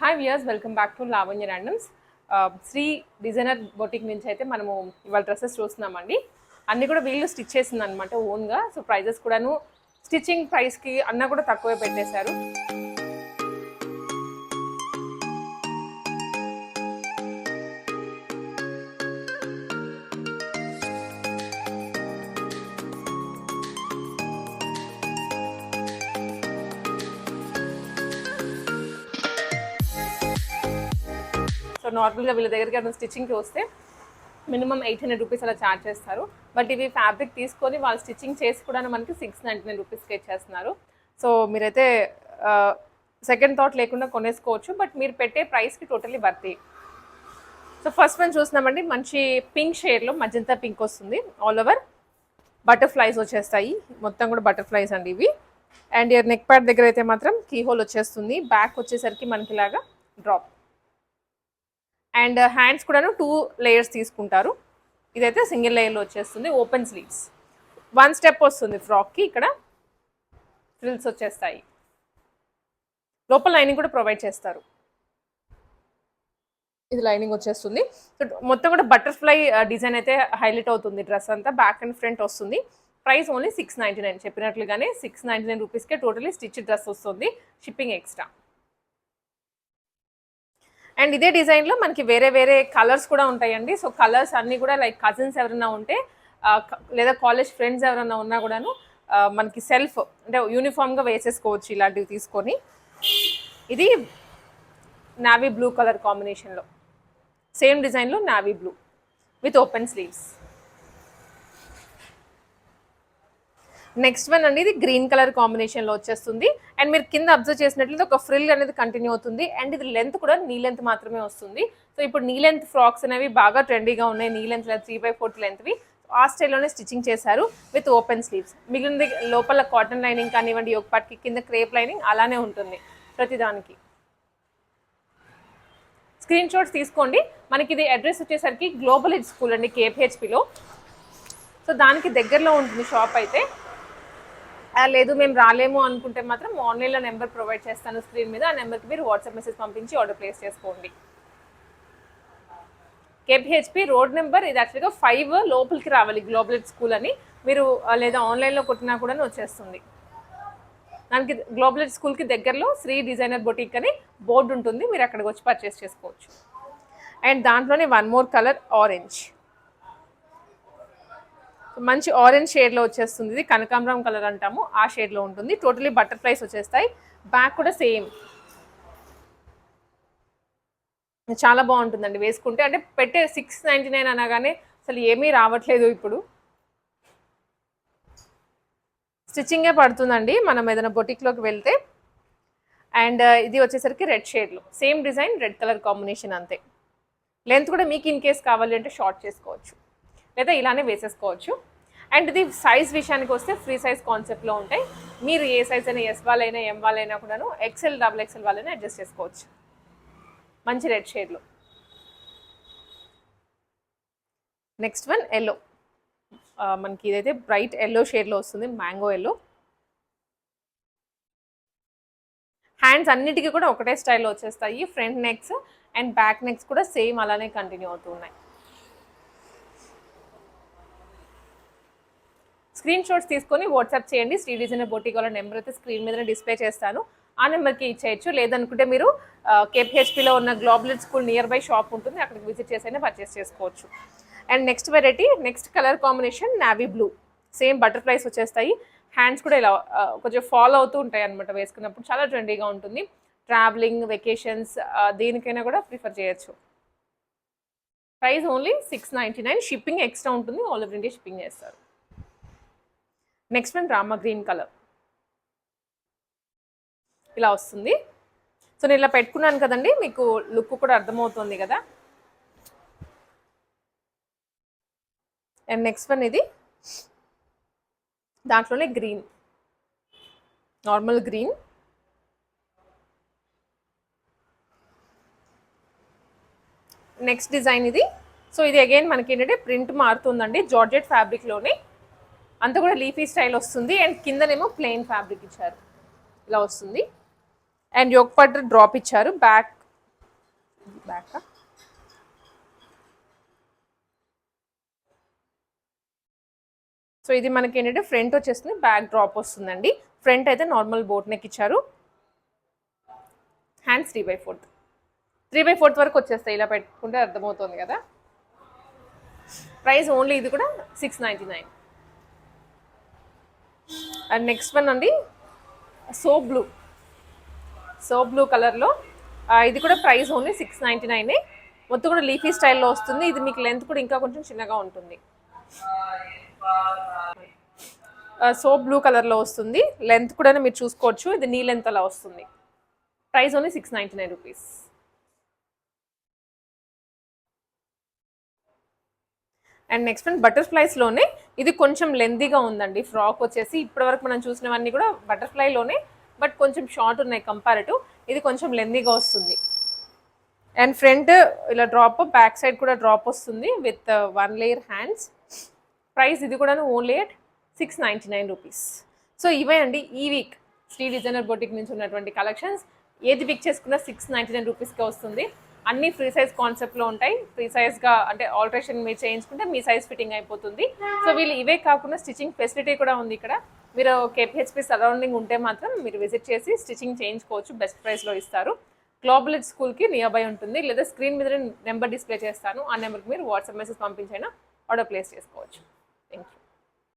Hi viewers welcome back to Lavanya randoms Sri designer boutique నుంచి అయితే మనము ఇవాళ డ్రెస్సెస్ చూస్తున్నామండి. అన్నీ కూడా వీళ్ళు స్టిచ్ చేసింది అనమాట ఓన్గా సో ప్రైజెస్ కూడాను స్టిచ్చింగ్ ప్రైస్కి అన్న కూడా తక్కువే పెట్టేశారు. నార్మల్గా వీళ్ళ దగ్గరికి అతను స్టిచ్చింగ్కి వస్తే మినిమం ఎయిట్ హండ్రెడ్ రూపీస్ అలా ఛార్జ్ చేస్తారు. బట్ ఇవి ఫ్యాబ్రిక్ తీసుకొని వాళ్ళు స్టిచ్చింగ్ చేసి కూడా మనకి సిక్స్ నైంటీ నైన్ రూపీస్కి ఇచ్చేస్తున్నారు. సో మీరైతే సెకండ్ థాట్ లేకుండా కొనేసుకోవచ్చు. బట్ మీరు పెట్టే ప్రైస్కి totally worthy so first one చూస్తున్నామండి. మంచి పింక్ షేడ్లో మజంతా పింక్ వస్తుంది. ఆల్ ఓవర్ బటర్ఫ్లైస్ వచ్చేస్తాయి. మొత్తం కూడా బటర్ఫ్లైస్ అండి ఇవి. అండ్ ఇయర్ నెక్ ప్యాడ్ దగ్గర అయితే మాత్రం కీ హోల్ వచ్చేస్తుంది. బ్యాక్ వచ్చేసరికి మనకి ఇలాగా డ్రాప్ అండ్ హ్యాండ్స్ కూడాను టూ లేయర్స్ తీసుకుంటారు. ఇదైతే సింగిల్ లేయర్లో వచ్చేస్తుంది ఓపెన్ స్లీవ్స్. వన్ స్టెప్ వస్తుంది ఫ్రాక్కి ఇక్కడ ఫ్రిల్స్ వచ్చేస్తాయి. లోపల లైనింగ్ కూడా ప్రొవైడ్ చేస్తారు. ఇది లైనింగ్ వచ్చేస్తుంది. సో మొత్తం కూడా బటర్ఫ్లై డిజైన్ అయితే హైలైట్ అవుతుంది. డ్రెస్ అంతా బ్యాక్ అండ్ ఫ్రంట్ వస్తుంది. Price only six ninety nine. చెప్పినట్లుగానే సిక్స్ నైంటీ నైన్ రూపీస్కే టోటలీ స్టిచ్ డ్రెస్ వస్తుంది షిప్పింగ్ ఎక్స్ట్రా. అండ్ ఇదే డిజైన్లో మనకి వేరే వేరే కలర్స్ కూడా ఉంటాయండి. సో కలర్స్ అన్నీ కూడా లైక్ కజిన్స్ ఎవరైనా ఉంటే లేదా కాలేజ్ ఫ్రెండ్స్ ఎవరైనా ఉన్నా కూడాను మనకి సెల్ఫ్ అంటే యూనిఫామ్గా వేసేసుకోవచ్చు ఇలాంటివి తీసుకొని. ఇది నావీ బ్లూ కలర్ కాంబినేషన్లో సేమ్ డిజైన్లో navy blue with open sleeves next one అనేది ఇది గ్రీన్ కలర్ కాంబినేషన్లో వచ్చేస్తుంది. అండ్ మీరు కింద అబ్జర్వ్ చేసినట్లయితే ఒక ఫ్రిల్ అనేది కంటిన్యూ అవుతుంది. అండ్ ఇది లెంత్ కూడా నీ లెంత్ మాత్రమే వస్తుంది. సో ఇప్పుడు నీ లెంత్ ఫ్రాక్స్ అనేవి బాగా ట్రెండీగా ఉన్నాయి. Knee length three by fourth లెంత్వి ఆ స్టైల్లోనే స్టిచ్చింగ్ చేశారు విత్ ఓపెన్ స్లీవ్స్ మిగిలినది లోపల కాటన్ లైనింగ్ కానివ్వండి యోగ కింద క్రేప్ లైనింగ్ అలానే ఉంటుంది ప్రతిదానికి. స్క్రీన్ షాట్స్ తీసుకోండి. మనకి ఇది అడ్రస్ వచ్చేసరికి గ్లోబల్ హెడ్ స్కూల్ అండి కేపిహెచ్పిలో సో దానికి దగ్గరలో ఉంటుంది షాప్ అయితే. లేదు మేము రాలేము అనుకుంటే మాత్రం ఆన్లైన్లో నెంబర్ ప్రొవైడ్ చేస్తాను స్క్రీన్ మీద. ఆ నెంబర్కి మీరు వాట్సాప్ మెసేజ్ పంపించి ఆర్డర్ ప్లేస్ చేసుకోండి. కేపిహెచ్పి రోడ్ నెంబర్ ఇది యాక్చువల్గా ఫైవ్ లోపలికి రావాలి గ్లోబల్ స్కూల్ అని. మీరు లేదా ఆన్లైన్లో కొట్టినా కూడా వచ్చేస్తుంది. దానికి గ్లోబల్ స్కూల్కి దగ్గరలో శ్రీ డిజైనర్ బొటిక్ అని బోర్డు ఉంటుంది. మీరు అక్కడికి వచ్చి పర్చేస్ చేసుకోవచ్చు. అండ్ దాంట్లోనే వన్ మోర్ కలర్ ఆరెంజ్. మంచి ఆరెంజ్ షేడ్లో వచ్చేస్తుంది. ఇది కనకాంబరం కలర్ అంటాము. ఆ షేడ్లో ఉంటుంది. టోటలీ బటర్ఫ్లైస్ వచ్చేస్తాయి. బ్యాక్ కూడా సేమ్ చాలా బాగుంటుందండి వేసుకుంటే. అంటే పెట్టే సిక్స్ నైంటీ నైన్ అనగానే అసలు ఏమీ రావట్లేదు ఇప్పుడు. స్టిచ్చింగే పడుతుందండి. మనం ఏదైనా బొటిక్లోకి వెళ్తే. అండ్ uh, ఇది వచ్చేసరికి రెడ్ షేడ్లో same design red colour combination అంతే. లెంత్ కూడా మీకు ఇన్ కేస్ కావాలి అంటే షార్ట్ చేసుకోవచ్చు. లేదా ఇలానే వేసేసుకోవచ్చు. అండ్ ఇది సైజ్ విషయానికి వస్తే ఫ్రీ సైజ్ కాన్సెప్ట్లో ఉంటాయి. మీరు ఏ సైజ్ అయినా ఎస్ వాళ్ళైనా ఎం వాళ్ళైనా కూడాను ఎక్సెల్ డబుల్ ఎక్సెల్ వాళ్ళైనా అడ్జస్ట్ చేసుకోవచ్చు. మంచి రెడ్ షేడ్లో నెక్స్ట్ వన్ ఎల్లో మనకి ఇదైతే బ్రైట్ ఎల్లో షేడ్లో వస్తుంది మ్యాంగో ఎల్లో హ్యాండ్స్ అన్నిటికీ కూడా ఒకటే స్టైల్లో వచ్చేస్తాయి. Front necks and back necks కూడా సేమ్ అలానే కంటిన్యూ అవుతున్నాయి స్క్రీన్ షాట్స్ తీసుకొని వాట్సాప్ చేయండి. శ్రీ డిజైనర్ బోటిక్ వాళ్ళ నెంబర్ అయితే స్క్రీన్ మీద డిస్ప్లే చేస్తాను. ఆ నెంబర్కి ఇచ్చేయచ్చు. లేదనుకుంటే మీరు కేపిహెచ్పిలో ఉన్న గ్లోబులెట్ స్కూల్ నియర్ బై షాప్ ఉంటుంది. అక్కడికి విజిట్ చేసైనా పర్చేస్ చేసుకోవచ్చు. And next variety next colour combination navy blue same butterflies వచ్చేస్తాయి. హ్యాండ్స్ కూడా ఇలా కొంచెం ఫాలో అవుతూ ఉంటాయి అనమాట వేసుకున్నప్పుడు. చాలా ట్రెండీగా ఉంటుంది. ట్రావెలింగ్ వెకేషన్స్ దేనికైనా కూడా ప్రిఫర్ చేయొచ్చు. Price only six ninety nine shipping extra ఉంటుంది. ఆల్ ఓవర్ ఇండియా షిప్పింగ్ చేస్తారు. Next one Rama green colour ఇలా వస్తుంది. సో నేను ఇలా పెట్టుకున్నాను కదండి మీకు లుక్ కూడా అర్థమవుతుంది కదా. అండ్ నెక్స్ట్ వన్ ఇది. దాంట్లోనే green normal green next design ఇది. సో ఇది అగైన్ మనకి ఏంటంటే ప్రింట్ మారుతుందండి జార్జెట్ ఫ్యాబ్రిక్లోనే అంతా కూడా లీఫీ స్టైల్ వస్తుంది. అండ్ కిందనేమో ప్లెయిన్ ఫ్యాబ్రిక్ ఇచ్చారు. ఇలా వస్తుంది. అండ్ యోక్ పట్టు డ్రాప్ ఇచ్చారు. బ్యాక్ బ్యాక్ సో ఇది మనకి ఏంటంటే ఫ్రంట్ వచ్చేస్తుంది. బ్యాక్ డ్రాప్ వస్తుందండి. ఫ్రంట్ అయితే నార్మల్ బోట్ నెక్ ఇచ్చారు. Hands three by fourth three by fourth వరకు వచ్చేస్తాయి. ఇలా పెట్టుకుంటే అర్థమవుతుంది కదా. ప్రైస్ ఓన్లీ ఇది కూడా six ninety nine and next one అండి సో బ్లూ సో బ్లూ కలర్లో ఇది కూడా ప్రైస్ ఓన్లీ సిక్స్ నైంటీ నైనే మొత్తం కూడా లీఫీ స్టైల్లో వస్తుంది. ఇది మీకు లెంత్ కూడా ఇంకా కొంచెం చిన్నగా ఉంటుంది. సో బ్లూ కలర్లో వస్తుంది. లెంత్ కూడా మీరు చూసుకోవచ్చు. ఇది నీ లెంత్ అలా వస్తుంది. Price only six ninety nine rupees and next one బటర్ఫ్లైస్లోనే ఇది కొంచెం లెందీగా ఉందండి. ఫ్రాక్ వచ్చేసి ఇప్పటివరకు మనం చూసినవన్నీ కూడా బటర్ఫ్లైలోనే బట్ కొంచెం షార్ట్ ఉన్నాయి కంపారిటివ్ ఇది కొంచెం లెందీగా వస్తుంది. అండ్ ఫ్రంట్ ఇలా డ్రాప్ బ్యాక్ సైడ్ కూడా డ్రాప్ వస్తుంది with one layer hands price ఇది కూడా only at six ninety nine rupees so ఇవే అండి ఈ వీక్ శ్రీ డిజైనర్ బొటిక్ నుంచి ఉన్నటువంటి కలెక్షన్స్ ఏది పిక్ చేసుకున్నా సిక్స్ నైంటీ నైన్ రూపీస్కి వస్తుంది. అన్ని ఫ్రీ సైజ్ కాన్సెప్ట్లో ఉంటాయి. ఫ్రీ సైజ్గా అంటే ఆల్టరేషన్ మీరు చేయించుకుంటే మీ సైజ్ ఫిట్టింగ్ అయిపోతుంది. సో వీళ్ళు ఇవే కాకుండా స్టిచ్చింగ్ ఫెసిలిటీ కూడా ఉంది ఇక్కడ. మీరు కేపిహెచ్పి సరౌండింగ్ ఉంటే మాత్రం మీరు విజిట్ చేసి స్టిచ్చింగ్ చేయించుకోవచ్చు. బెస్ట్ ప్రైస్లో ఇస్తారు. గ్లోబల్ స్కూల్కి నియర్ బై ఉంటుంది. లేదా స్క్రీన్ మీద నెంబర్ డిస్ప్లే చేస్తాను. ఆ నెంబర్కి మీరు వాట్సాప్ మెసేజ్ పంపించైనా ఆర్డర్ ప్లేస్ చేసుకోవచ్చు. Thank you